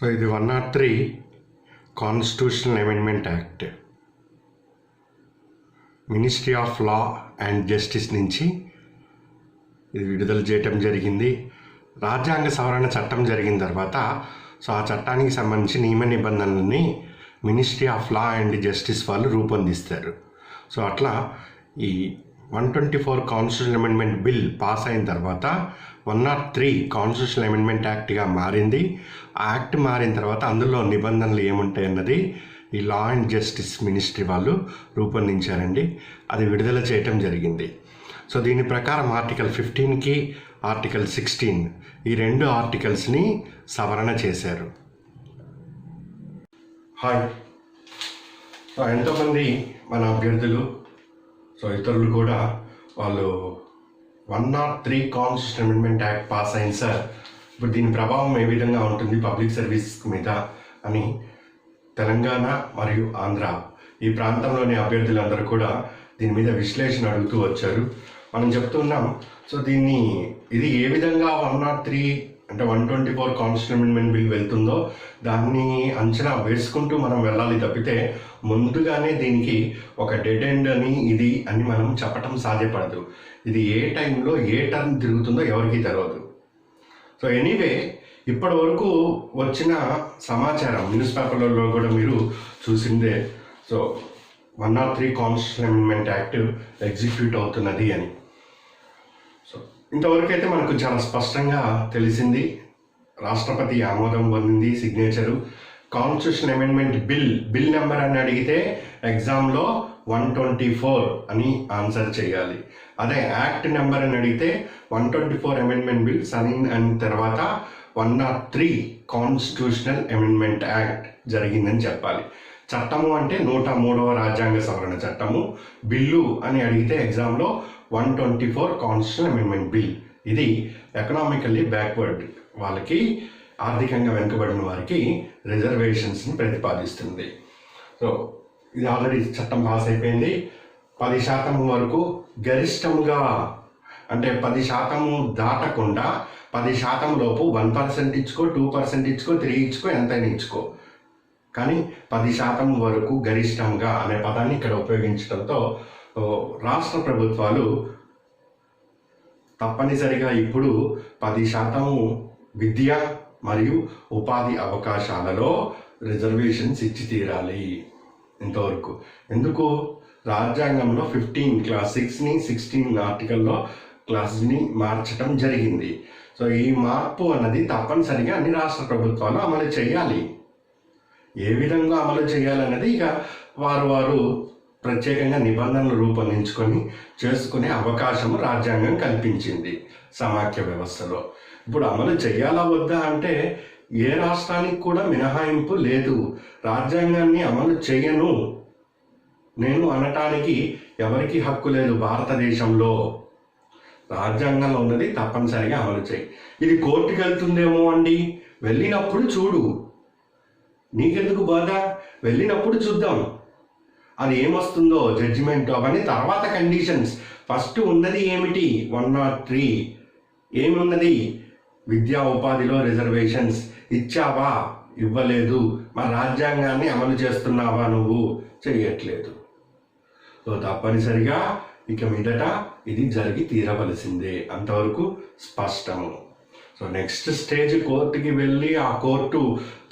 So ఇది one nought three constitutional amendment act. Ministry of law and justice నుంచి ఇది విడుదల చేయటం జరిగింది. రాజ్యాంగ సవరణ చట్టం జరిగిన తర్వాత సో ఆ చట్టానికి సంబంధించి నియమ నిబంధనలని ministry of law and justice వాళ్ళు రూపొందిస్తారు. సో అట్లా ఈ one twenty four constitution amendment bill pass అయిన తర్వాత one nought three constitution amendment యాక్ట్గా మారింది. ఆ యాక్ట్ మారిన తర్వాత అందులో నిబంధనలు ఏముంటాయి అన్నది ఈ లా అండ్ జస్టిస్ మినిస్ట్రీ వాళ్ళు రూపొందించారండి. అది విడుదల చేయటం జరిగింది. సో దీని ప్రకారం ఆర్టికల్ ఫిఫ్టీన్కి ఆర్టికల్ సిక్స్టీన్ ఈ రెండు ఆర్టికల్స్ని సవరణ చేశారు. హాయ్. ఎంతోమంది మన అభ్యర్థులు సో ఇతరులు కూడా వాళ్ళు one nought three constitution amendment act pass అయింది సార్ ఇప్పుడు దీని ప్రభావం ఏ విధంగా ఉంటుంది పబ్లిక్ సర్వీస్ మీద అని తెలంగాణ మరియు ఆంధ్ర ఈ ప్రాంతంలోని అభ్యర్థులందరూ కూడా దీని మీద విశ్లేషణ అడుగుతూ వచ్చారు. మనం చెప్తున్నాం సో దీన్ని ఇది ఏ విధంగా వన్ నాట్ త్రీ అంటే one twenty four constitution bill వెళ్తుందో దాన్ని అంచనా వేసుకుంటూ మనం వెళ్ళాలి తప్పితే ముందుగానే దీనికి ఒక డెడ్ ఎండ్ అని ఇది అని మనం చెప్పటం సాధ్యపడదు. ఇది ఏ టైంలో ఏ టర్న్ తిరుగుతుందో ఎవరికీ తెలియదు సో ఎనీవే ఇప్పటి వరకు వచ్చిన సమాచారం న్యూస్ పేపర్లలో కూడా మీరు చూసిందే. So one or three constitution amendment act execute అవుతున్నది అని. సో ఇంతవరకైతే మనకు చాలా స్పష్టంగా తెలిసింది రాష్ట్రపతి ఆమోదం పొందింది signature constitution amendment bill bill number అని అడిగితే ఎగ్జామ్లో వన్ ట్వంటీ ఫోర్ అని ఆన్సర్ చేయాలి. అదే యాక్ట్ నెంబర్ అని అడిగితే one twenty four amendment bill sign అని తర్వాత one nought three constitutional amendment act జరిగిందని చెప్పాలి. చట్టము అంటే నూట మూడవ రాజ్యాంగ సవరణ చట్టము. బిల్లు అని అడిగితే ఎగ్జామ్లో one twenty four constitution amendment bill. ఇది ఎకనామికల్లీ బ్యాక్వర్డ్. వాళ్ళకి ఆర్థికంగా వెనుకబడిన వారికి రిజర్వేషన్స్ని ప్రతిపాదిస్తుంది. సో ఇది ఆల్రెడీ చట్టం పాస్ అయిపోయింది. పది శాతం వరకు గరిష్టంగా అంటే పది శాతము దాటకుండా పది శాతం లోపు వన్ పర్సెంట్ ఇచ్చుకో టూ పర్సెంట్ ఇచ్చుకో త్రీ ఇచ్చుకో ఎంతైనా ఇచ్చుకో. కానీ పది శాతం వరకు గరిష్టంగా అనే పదాన్ని ఇక్కడ ఉపయోగించడంతో రాష్ట్ర ప్రభుత్వాలు తప్పనిసరిగా ఇప్పుడు పది శాతము విద్య మరియు ఉపాధి అవకాశాలలో రిజర్వేషన్స్ ఇచ్చి తీరాలి ఇంతవరకు. ఎందుకు? రాజ్యాంగంలో ఫిఫ్టీన్ క్లాస్ సిక్స్ని సిక్స్టీన్ ఆర్టికల్లో క్లాస్ని మార్చడం జరిగింది. సో ఈ మార్పు అన్నది తప్పనిసరిగా అన్ని రాష్ట్ర ప్రభుత్వాలు అమలు చేయాలి. ఏ విధంగా అమలు చేయాలన్నది ఇక వారు వారు ప్రత్యేకంగా నిబంధనలు రూపొందించుకొని చేసుకునే అవకాశం రాజ్యాంగం కల్పించింది సమాఖ్య వ్యవస్థలో. ఇప్పుడు అమలు చేయాలా వద్దా అంటే ఏ రాష్ట్రానికి కూడా మినహాయింపు లేదు. రాజ్యాంగాన్ని అమలు చేయను నేను అనటానికి ఎవరికి హక్కు లేదు భారతదేశంలో. రాజ్యాంగంలో ఉన్నది తప్పనిసరిగా అమలు చేయి. ఇది కోర్టుకి వెళ్తుందేమో అండి. వెళ్ళినప్పుడు చూడు. నీకెందుకు బాధ? వెళ్ళినప్పుడు చూద్దాం. అది ఏమొస్తుందో జడ్జిమెంట్ అవన్నీ తర్వాత కండిషన్స్ ఫస్ట్ ఉన్నది ఏమిటి? వన్ నాట్ త్రీ ఏమున్నది? విద్యా ఉపాధిలో రిజర్వేషన్స్ ఇచ్చావా? ఇవ్వలేదు. మా రాజ్యాంగాన్ని అమలు చేస్తున్నావా నువ్వు? చేయట్లేదు సో తప్పనిసరిగా ఇక మీదట ఇది జరిగి తీరవలసిందే. అంతవరకు స్పష్టము. సో నెక్స్ట్ స్టేజ్ కోర్టుకి వెళ్ళి ఆ కోర్టు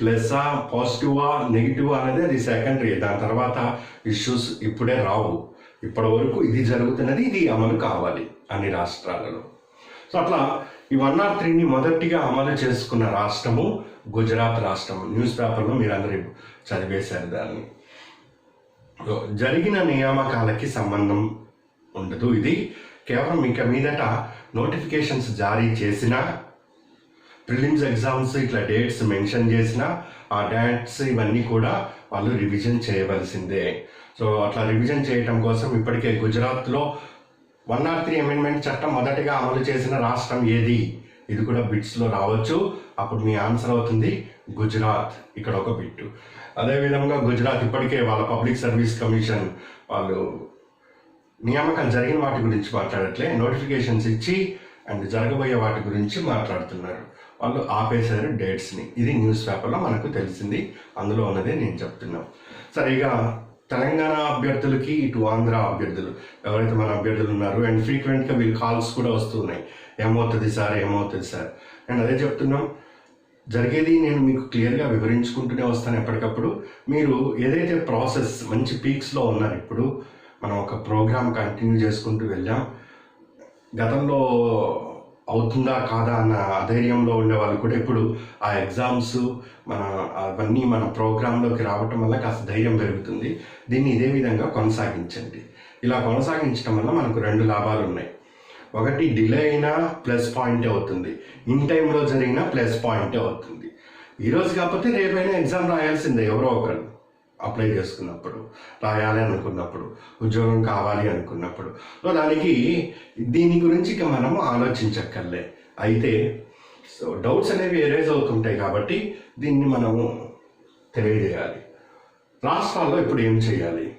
ప్లస్సా పాజిటివా నెగిటివా అనేది అది సెకండరీ దాని తర్వాత ఇష్యూస్ ఇప్పుడే రావు. ఇప్పటి వరకు ఇది జరుగుతున్నది ఇది అమలు కావాలి అన్ని రాష్ట్రాలలో. సో అట్లా ఈ వన్ ఆర్ త్రీని మొదటిగా అమలు చేసుకున్న రాష్ట్రము గుజరాత్ రాష్ట్రం న్యూస్ పేపర్లో మీరందరూ చదివేశారు దాన్ని. జరిగిన నియామకాలకి సంబంధం ఉండదు ఇది. కేవలం ఇక మీదట నోటిఫికేషన్స్ జారీ చేసినా ప్రిలిమ్స్ ఎగ్జామ్స్ ఇట్లా డేట్స్ మెన్షన్ చేసిన ఆ డేట్స్ ఇవన్నీ కూడా వాళ్ళు రివిజన్ చేయవలసిందే. సో అట్లా రివిజన్ చేయటం కోసం ఇప్పటికే గుజరాత్లో వన్ ఆర్ త్రీ అమెండ్మెంట్ చట్టం మొదటిగా అమలు చేసిన రాష్ట్రం ఏది? ఇది కూడా బిట్స్లో రావచ్చు. అప్పుడు మీ ఆన్సర్ అవుతుంది గుజరాత్. ఇక్కడ ఒక బిట్టు. అదేవిధంగా గుజరాత్ ఇప్పటికే వాళ్ళ పబ్లిక్ సర్వీస్ కమిషన్ వాళ్ళు నియామకాలు జరిగిన వాటి గురించి మాట్లాడట్లే. నోటిఫికేషన్స్ ఇచ్చి అండ్ జరగబోయే వాటి గురించి మాట్లాడుతున్నారు. వాళ్ళు ఆపేశారు డేట్స్ని ఇది న్యూస్ పేపర్లో మనకు తెలిసింది. అందులో ఉన్నదే నేను చెప్తున్నాం. సరే ఇక తెలంగాణ అభ్యర్థులకి ఇటు ఆంధ్ర అభ్యర్థులు. ఎవరైతే మన అభ్యర్థులు ఉన్నారు అండ్ ఫ్రీక్వెంట్గా వీళ్ళు కాల్స్ కూడా వస్తున్నాయి. ఏమవుతుంది సార్? ఏమవుతుంది సార్? అండ్ అదే చెప్తున్నాం. జరిగేది నేను మీకు క్లియర్గా వివరించుకుంటూనే వస్తాను ఎప్పటికప్పుడు. మీరు ఏదైతే ప్రాసెస్ మంచి పీక్స్లో ఉన్నారు ఇప్పుడు మనం ఒక ప్రోగ్రామ్ కంటిన్యూ చేసుకుంటూ వెళ్ళాం. గతంలో అవుతుందా కాదా అన్న ధైర్యంలో ఉండే వాళ్ళు కూడా ఇప్పుడు ఆ ఎగ్జామ్స్ మన అవన్నీ మన ప్రోగ్రాంలోకి రావటం వల్ల కాస్త ధైర్యం పెరుగుతుంది. దీన్ని ఇదే విధంగా కొనసాగించండి. ఇలా కొనసాగించడం వల్ల మనకు రెండు లాభాలు ఉన్నాయి. ఒకటి డిలే అయినా ప్లస్ పాయింటే అవుతుంది. ఇన్ టైంలో జరిగిన ప్లస్ పాయింటే అవుతుంది. ఈరోజు కాకపోతే రేపైనా ఎగ్జామ్ రాయాల్సిందే ఎవరో ఒకరు అప్లై చేసుకున్నప్పుడు రాయాలి అనుకున్నప్పుడు ఉద్యోగం కావాలి అనుకున్నప్పుడు. సో దానికి దీని గురించి ఇక మనం ఆలోచించక్కర్లే. అయితే సో డౌట్స్ అనేవి ఎరేజ్ అవుతుంటాయి కాబట్టి దీన్ని మనము తెలియజేయాలి. రాష్ట్రాల్లో ఇప్పుడు ఏం చేయాలి?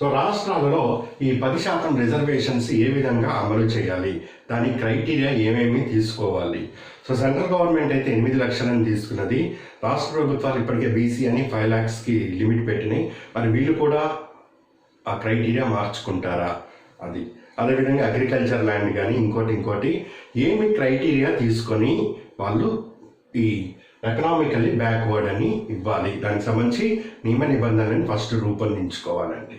సో రాష్ట్రాలలో ఈ పది శాతం రిజర్వేషన్స్ ఏ విధంగా అమలు చేయాలి? దాని క్రైటీరియా ఏమేమి తీసుకోవాలి? సో సెంట్రల్ గవర్నమెంట్ అయితే ఎనిమిది లక్షలను తీసుకున్నది. రాష్ట్ర ప్రభుత్వాలు ఇప్పటికే బీసీ అని ఫైవ్ ల్యాక్స్కి లిమిట్ పెట్టినాయి. మరి వీళ్ళు కూడా ఆ క్రైటీరియా మార్చుకుంటారా? అది. అదేవిధంగా అగ్రికల్చర్ ల్యాండ్ కానీ ఇంకోటి ఇంకోటి. ఏమి క్రైటీరియా తీసుకొని వాళ్ళు ఈ ఎకనామికల్లీ బ్యాక్వర్డ్ అని ఇవ్వాలి. దానికి సంబంధించి నియమ నిబంధనలను ఫస్ట్ రూపొందించుకోవాలండి.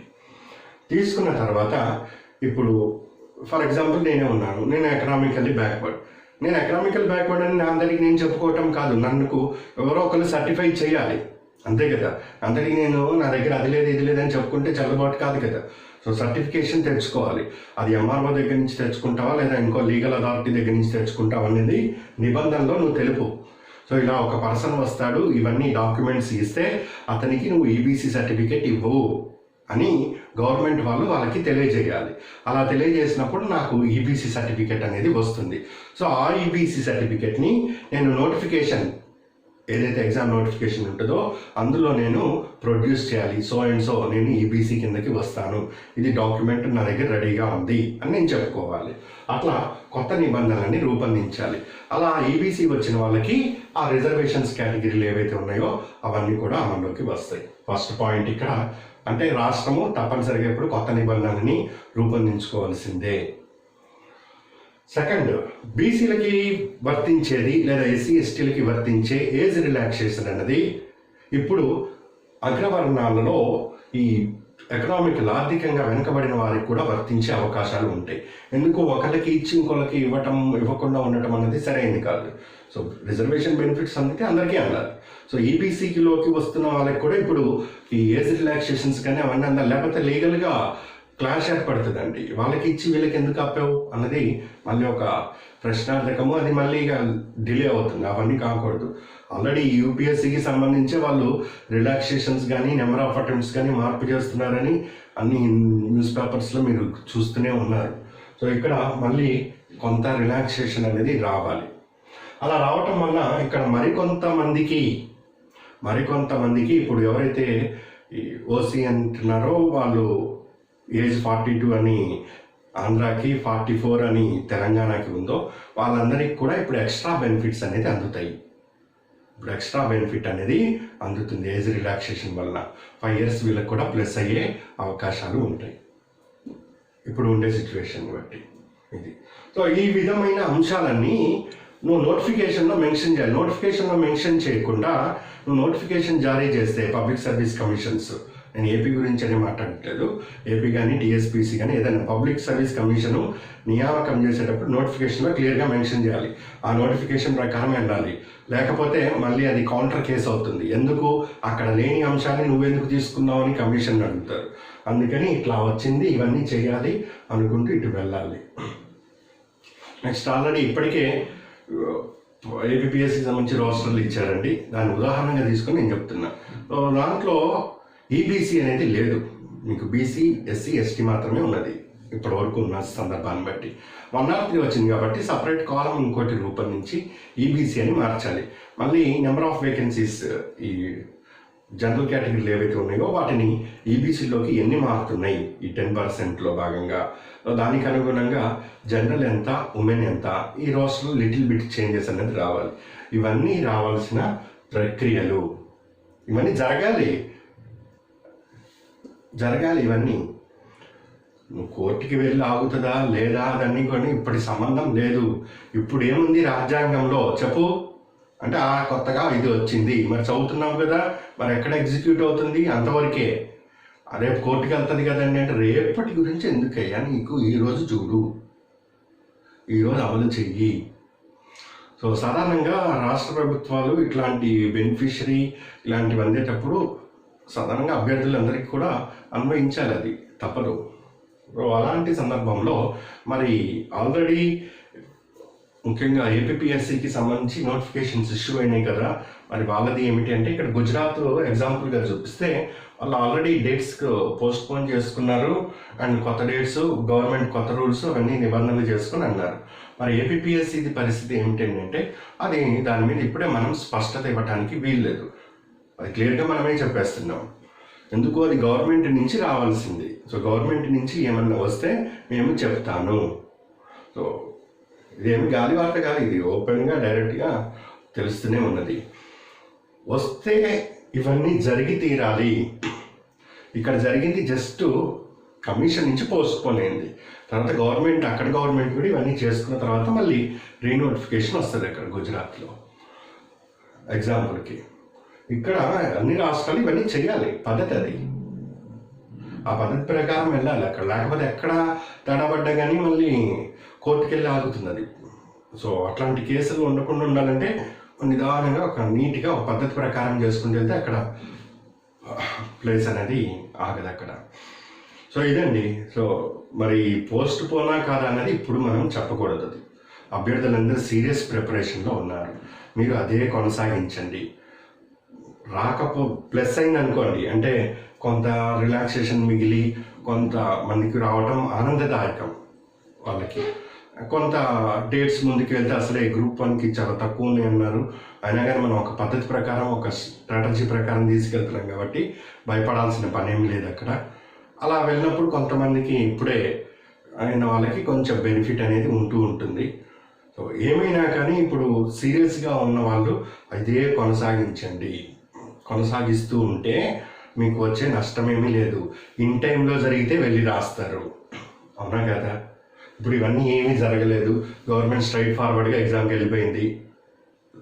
తీసుకున్న తర్వాత ఇప్పుడు ఫర్ ఎగ్జాంపుల్ నేనే ఉన్నాను. నేను ఎకనామికల్లీ బ్యాక్వర్డ్ నేను ఎకనామికల్ బ్యాక్వర్డ్ అని నా నేను చెప్పుకోవటం కాదు. నన్నుకు ఎవరో ఒకరు సర్టిఫై చేయాలి. అంతే కదా? అందరికీ నేను నా దగ్గర అది లేదు ఇది లేదని చెప్పుకుంటే చల్లబాటు కాదు కదా? సో సర్టిఫికేషన్ తెచ్చుకోవాలి. అది ఎంఆర్ఓ దగ్గర నుంచి తెచ్చుకుంటావా లేదా ఇంకో లీగల్ అథారిటీ దగ్గర నుంచి తెచ్చుకుంటావా అనేది నిబంధనలో నువ్వు తెలుపు. సో ఇలా ఒక పర్సన్ వస్తాడు ఇవన్నీ డాక్యుమెంట్స్ ఇస్తే అతనికి నువ్వు ఈబీసీ సర్టిఫికేట్ ఇవ్వవు అని గవర్నమెంట్ వాళ్ళు వాళ్ళకి తెలియజేయాలి. అలా తెలియజేసినప్పుడు నాకు ఈబీసీ సర్టిఫికేట్ అనేది వస్తుంది. సో ఆ ఈబీసీ సర్టిఫికేట్ని నేను నోటిఫికేషన్ ఏదైతే ఎగ్జామ్ నోటిఫికేషన్ ఉంటుందో అందులో నేను ప్రొడ్యూస్ చేయాలి. సో అండ్ సో నేను ఈబీసీ కిందకి వస్తాను. ఇది డాక్యుమెంట్ నా దగ్గర రెడీగా ఉంది అని నేను చెప్పుకోవాలి. అట్లా కొత్త నిబంధనలని రూపొందించాలి. అలా ఈబీసీ వచ్చిన వాళ్ళకి ఆ రిజర్వేషన్స్ కేటగిరీలు ఏవైతే ఉన్నాయో అవన్నీ కూడా అమల్లోకి వస్తాయి. ఫస్ట్ పాయింట్ ఇక్కడ అంటే రాష్ట్రము తప్పనిసరిగా ఇప్పుడు కొత్త నిబంధనని రూపొందించుకోవాల్సిందే. సెకండ్ బీసీలకి వర్తించేది లేదా ఎస్సీ ఎస్టీలకి వర్తించే ఏజ్ రిలాక్సేషన్ అన్నది ఇప్పుడు అగ్రవర్ణాలలో ఈ ఎకనామిక్ ఆర్థికంగా వెనుకబడిన వారికి కూడా వర్తించే అవకాశాలు ఉంటాయి. ఎందుకు? ఒకరికి ఇచ్చి ఇంకొకరికి ఇవ్వటం ఇవ్వకుండా ఉండటం అనేది సరైనది కాదు. సో రిజర్వేషన్ బెనిఫిట్స్ అందుకే అందరికీ అందాలి సో ఈబీసీలోకి వస్తున్న వాళ్ళకి కూడా ఇప్పుడు ఈ ఏజ్ రిలాక్సేషన్స్ కానీ అవన్నీ అందా లేకపోతే లీగల్గా క్లాష్ ఏర్పడుతుందండి వాళ్ళకి ఇచ్చి వీళ్ళకి ఎందుకు ఆపావు అన్నది మళ్ళీ ఒక ప్రశ్నార్థకము. అది మళ్ళీ ఇక డిలే అవుతుంది. అవన్నీ కాకూడదు. ఆల్రెడీ యూపీఎస్సికి సంబంధించి వాళ్ళు రిలాక్సేషన్స్ కానీ నెంబర్ ఆఫ్ అటెంప్ట్స్ కానీ మార్పు చేస్తున్నారని అన్ని న్యూస్ పేపర్స్లో మీరు చూస్తూనే ఉన్నారు. సో ఇక్కడ మళ్ళీ కొంత రిలాక్సేషన్ అనేది రావాలి. అలా రావటం వల్ల ఇక్కడ మరికొంతమందికి మరికొంతమందికి ఇప్పుడు ఎవరైతే ఈ ఓసీ అంటున్నారో వాళ్ళు ఏజ్ ఫార్టీ టూ అని ఆంధ్రాకి ఫార్టీ ఫోర్ అని తెలంగాణకి ఉందో వాళ్ళందరికీ కూడా ఇప్పుడు ఎక్స్ట్రా బెనిఫిట్స్ అనేది అందుతాయి. ఇప్పుడు ఎక్స్ట్రా బెనిఫిట్ అనేది అందుతుంది ఏజ్ రిలాక్సేషన్ వలన ఫైవ్ ఇయర్స్ వీళ్ళకి కూడా ప్లస్ అయ్యే అవకాశాలు ఉంటాయి. ఇప్పుడు ఉండే సిచ్యువేషన్ బట్టి ఇది. సో ఈ విధమైన అంశాలన్నీ నువ్వు నోటిఫికేషన్లో మెన్షన్ చేయాలి. నోటిఫికేషన్లో మెన్షన్ చేయకుండా నోటిఫికేషన్ జారీ చేస్తే పబ్లిక్ సర్వీస్ కమిషన్స్ నేను ఏపీ గురించి అని మాట్లాడట్లేదు. ఏపీ కానీ టీఎస్పీసీ కానీ ఏదైనా పబ్లిక్ సర్వీస్ కమిషను నియామకం చేసేటప్పుడు నోటిఫికేషన్లో క్లియర్గా మెన్షన్ చేయాలి. ఆ నోటిఫికేషన్ ప్రకారం వెళ్ళాలి. లేకపోతే మళ్ళీ అది కౌంటర్ కేసు అవుతుంది. ఎందుకు? అక్కడ లేని అంశాన్ని నువ్వెందుకు తీసుకున్నావు అని కమిషన్ అడుగుతారు. అందుకని ఇట్లా వచ్చింది ఇవన్నీ చేయాలి అనుకుంటూ ఇటు వెళ్ళాలి. నెక్స్ట్ ఆల్రెడీ ఇప్పటికే ఏపీఎస్సికి సంబంధించి రోస్టర్లు ఇచ్చారండి. దాన్ని ఉదాహరణగా తీసుకొని నేను చెప్తున్నా. దాంట్లో ఈబీసీ అనేది లేదు. మీకు బీసీ ఎస్సీ ఎస్టీ మాత్రమే ఉన్నది. ఇప్పటి వరకు ఉన్న సందర్భాన్ని బట్టి. వన్ ఆర్ త్రీ వచ్చింది కాబట్టి సపరేట్ కాలం ఇంకోటి రూపొందించి ఈబీసీ అని మార్చాలి. మళ్ళీ నెంబర్ ఆఫ్ వేకెన్సీస్ ఈ జనరల్ కేటగిరీలు ఏవైతే ఉన్నాయో వాటిని ఈబీసీలోకి ఎన్ని మారుతున్నాయి? ఈ టెన్ పర్సెంట్లో భాగంగా. దానికి అనుగుణంగా జనరల్ ఎంత ఉమెన్ ఎంత ఈ రోజులో లిటిల్ బిట్ చేంజెస్ అనేది రావాలి. ఇవన్నీ రావాల్సిన ప్రక్రియలు. ఇవన్నీ జరగాలి. జరగాలి ఇవన్నీ. నువ్వు కోర్టుకి వెళ్ళి ఆగుతుందా లేదా అదన్నీ కొన్ని ఇప్పటి సంబంధం లేదు. ఇప్పుడు ఏముంది రాజ్యాంగంలో? చెప్పు. అంటే ఆ కొత్తగా ఇది వచ్చింది. మరి చదువుతున్నాం కదా మరి ఎక్కడ ఎగ్జిక్యూట్ అవుతుంది? అంతవరకే. రేపు కోర్టుకి వెళ్తుంది కదండి అంటే రేపటి గురించి ఎందుకయ్యా నీకు? ఈరోజు చూడు. ఈరోజు అమలు చెయ్యి. సో సాధారణంగా రాష్ట్ర ప్రభుత్వాలు ఇట్లాంటి బెనిఫిషరీ ఇలాంటివి అందేటప్పుడు సాధారణంగా అభ్యర్థులందరికీ కూడా అన్వయించాలి అది తప్పదు. సో అలాంటి సందర్భంలో మరి ఆల్రెడీ ముఖ్యంగా ఏపీఎస్సికి సంబంధించి నోటిఫికేషన్స్ ఇష్యూ అయినాయి కదా. మరి వాళ్ళది ఏమిటి అంటే ఇక్కడ గుజరాత్ ఎగ్జాంపుల్గా చూపిస్తే వాళ్ళు ఆల్రెడీ డేట్స్ పోస్ట్ పోన్ చేసుకున్నారు అండ్ కొత్త డేట్స్ గవర్నమెంట్ కొత్త రూల్స్ అవన్నీ నిబంధనలు చేసుకుని అన్నారు. మరి ఏపీఎస్సిది పరిస్థితి ఏమిటంటే అది దాని మీద ఇప్పుడే మనం స్పష్టత ఇవ్వడానికి వీల్లేదు. అది క్లియర్గా మనమే చెప్పేస్తున్నాం. ఎందుకు? అది గవర్నమెంట్ నుంచి రావాల్సింది. సో గవర్నమెంట్ నుంచి ఏమన్నా వస్తే మేము చెప్తాను. సో ఇదేమి గాలి వార్త కాదు ఇది ఓపెన్గా డైరెక్ట్గా తెలుస్తూనే ఉన్నది. వస్తే ఇవన్నీ జరిగి తీరాలి. ఇక్కడ జరిగింది జస్ట్ కమిషన్ నుంచి పోస్ట్పోన్ తర్వాత గవర్నమెంట్ అక్కడ గవర్నమెంట్ కూడా ఇవన్నీ చేసుకున్న తర్వాత మళ్ళీ రీనోటిఫికేషన్ వస్తుంది అక్కడ గుజరాత్లో. ఎగ్జాంపుల్కి ఇక్కడ అన్ని రాష్ట్రాలు ఇవన్నీ చేయాలి. పద్ధతి అది. ఆ పద్ధతి ప్రకారం వెళ్ళాలి అక్కడ. లేకపోతే ఎక్కడ తడబడ్డా కానీ మళ్ళీ కోర్టుకెళ్ళి ఆగుతుంది అది. సో అట్లాంటి కేసులు ఉండకుండా ఉండాలంటే నిదానంగా ఒక నీట్గా ఒక పద్ధతి ప్రకారం చేసుకుంటూ వెళ్తే అక్కడ ప్లేస్ అనేది ఆగదు అక్కడ. సో ఇదండి. సో మరి పోస్ట్ పోనా కాదా అన్నది ఇప్పుడు మనం చెప్పకూడదు అది. అభ్యర్థులందరూ సీరియస్ ప్రిపరేషన్లో ఉన్నారు. మీరు అదే కొనసాగించండి. రాకపో ప్లస్ అయింది అనుకోండి. అంటే కొంత రిలాక్సేషన్ మిగిలి కొంత మందికి రావటం ఆనందదాయకం వాళ్ళకి. కొంత డేట్స్ ముందుకు వెళ్తే అసలే గ్రూప్ వన్కి చాలా తక్కువ ఉన్నాయి అన్నారు. అయినా కానీ మనం ఒక పద్ధతి ప్రకారం ఒక స్ట్రాటజీ ప్రకారం తీసుకెళ్తున్నాం కాబట్టి భయపడాల్సిన పని ఏం లేదు అక్కడ. అలా వెళ్ళినప్పుడు కొంతమందికి ఇప్పుడే అయిన వాళ్ళకి కొంచెం బెనిఫిట్ అనేది ఉంటూ ఉంటుంది. సో ఏమైనా కానీ ఇప్పుడు సీరియస్గా ఉన్న వాళ్ళు అదే కొనసాగించండి. కొనసాగిస్తూ ఉంటే మీకు వచ్చే నష్టమేమీ లేదు. ఇన్ టైంలో జరిగితే వెళ్ళి రాస్తారు. అవునా కదా? ఇప్పుడు ఇవన్నీ ఏమీ జరగలేదు. గవర్నమెంట్ స్ట్రైట్ ఫార్వర్డ్గా ఎగ్జామ్కి వెళ్ళిపోయింది.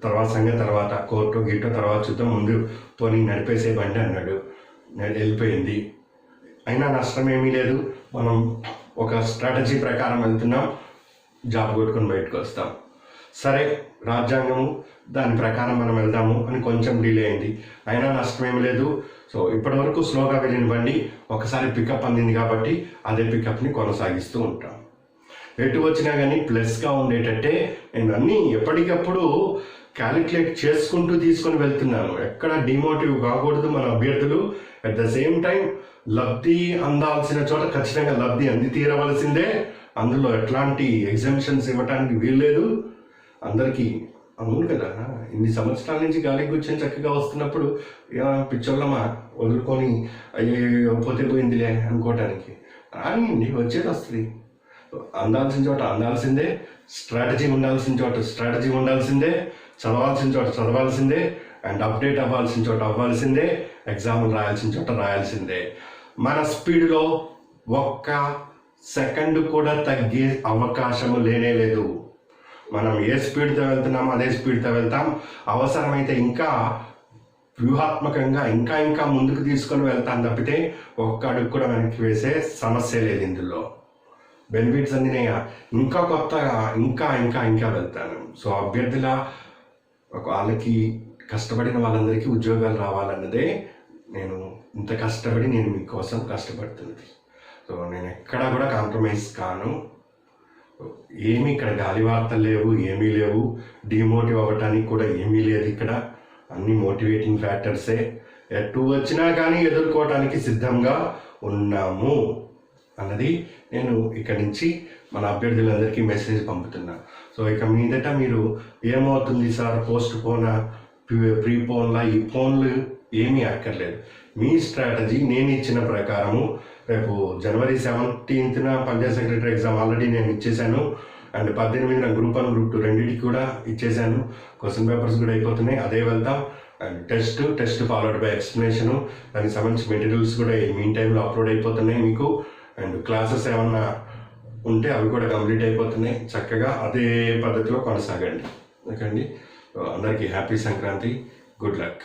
తర్వాత సంగతి తర్వాత కోర్టు గిట్టు తర్వాత చూద్దాం ముందు పోనీ నడిపేసే బండి అన్నాడు. వెళ్ళిపోయింది. అయినా నష్టం ఏమీ లేదు. మనం ఒక స్ట్రాటజీ ప్రకారం వెళ్తున్నాం. జాబ్ కొట్టుకొని బయటకు వస్తాం. సరే రాజ్యాంగము దాని ప్రకారం మనం వెళ్దాము అని కొంచెం డిలే అయింది. అయినా నష్టం ఏమి లేదు. సో ఇప్పటివరకు స్లోగా వెళ్ళిన బండి ఒకసారి పికప్ అందింది కాబట్టి అదే పికప్ని కొనసాగిస్తూ ఉంటాం. ఎటు వచ్చినా కానీ ప్లస్గా ఉండేటట్టే నేను అన్నీ ఎప్పటికప్పుడు క్యాలిక్యులేట్ చేసుకుంటూ తీసుకొని వెళ్తున్నాను. ఎక్కడ డిమోటివ్ కాకూడదు మన అభ్యర్థులు. అట్ ద సేమ్ టైం లబ్ధి అందాల్సిన చోట ఖచ్చితంగా లబ్ధి అంది తీరవలసిందే. అందులో ఎట్లాంటి ఎగ్జామిషన్స్ ఇవ్వటానికి వీల్లేదు. అందరికీ అవును కదా ఇన్ని సంవత్సరాల నుంచి గాలికి కూర్చొని చక్కగా వస్తున్నప్పుడు పిచ్చోళ్ళమా వదులుకొని అయ్యో పోతే పోయిందిలే అనుకోవటానికి రానియండి వచ్చేది వస్తుంది అందాల్సిన చోట అందాల్సిందే స్ట్రాటజీ ఉండాల్సిన చోట స్ట్రాటజీ ఉండాల్సిందే చదవాల్సిన చోట చదవాల్సిందే అండ్ అప్డేట్ అవ్వాల్సిన చోట అవ్వాల్సిందే ఎగ్జామ్లు రాయాల్సిన చోట రాయాల్సిందే. మన స్పీడ్లో ఒక్క సెకండ్ కూడా తగ్గే అవకాశము లేనే లేదు. మనం ఏ స్పీడ్తో వెళ్తున్నామో అదే స్పీడ్తో వెళ్తాం. అవసరమైతే ఇంకా వ్యూహాత్మకంగా ఇంకా ఇంకా ముందుకు తీసుకొని వెళ్తాం తప్పితే ఒక్క అడుగు కూడా వెనక్కి వేసే సమస్య లేదు ఇందులో. బెనిఫిట్స్ అందినాయా ఇంకా కొత్తగా ఇంకా ఇంకా ఇంకా వెళ్తాను. సో అభ్యర్థుల వాళ్ళకి కష్టపడిన వాళ్ళందరికీ ఉద్యోగాలు రావాలన్నదే నేను ఇంత కష్టపడి నేను మీకోసం కష్టపడుతుంది సో నేను ఎక్కడా కూడా కాంప్రమైజ్ కాను. ఏమి ఇక్కడ గాలి వార్తలు లేవు ఏమీ లేవు. డిమోటివ్ అవ్వటానికి కూడా ఏమీ లేదు ఇక్కడ. అన్ని మోటివేటింగ్ ఫ్యాక్టర్సే. ఎటు వచ్చినా కానీ ఎదుర్కోవటానికి సిద్ధంగా ఉన్నాము. అన్నది నేను ఇక్కడి నుంచి మన అభ్యర్థులందరికీ మెసేజ్ పంపుతున్నా. సో ఇక మీదట మీరు ఏమవుతుంది సార్? పోస్ట్ పోనా ప్రీ పోన్లా ఈ ఫోన్లు ఏమీ అక్కర్లేదు. మీ స్ట్రాటజీ నేను ఇచ్చిన ప్రకారము రేపు జనవరి సెవెంటీన్త్న పంచాయత్ సెక్రటరీ ఎగ్జామ్ ఆల్రెడీ నేను ఇచ్చేసాను అండ్ పద్దెనిమిదిన గ్రూప్ వన్ గ్రూప్ టూ రెండింటికి కూడా ఇచ్చేసాను క్వశ్చన్ పేపర్స్ కూడా అయిపోతున్నాయి. అదే వెళ్తాం and test test followed by explanation దానికి సంబంధించిన మెటీరియల్స్ కూడా ఈ మీన్ టైంలో అప్లోడ్ అయిపోతున్నాయి మీకు. అండ్ క్లాసెస్ ఏమన్నా ఉంటే అవి కూడా కంప్లీట్ అయిపోతున్నాయి. చక్కగా అదే పద్ధతిలో కొనసాగండి. ఓకే అండి? అందరికీ హ్యాపీ సంక్రాంతి. Good luck.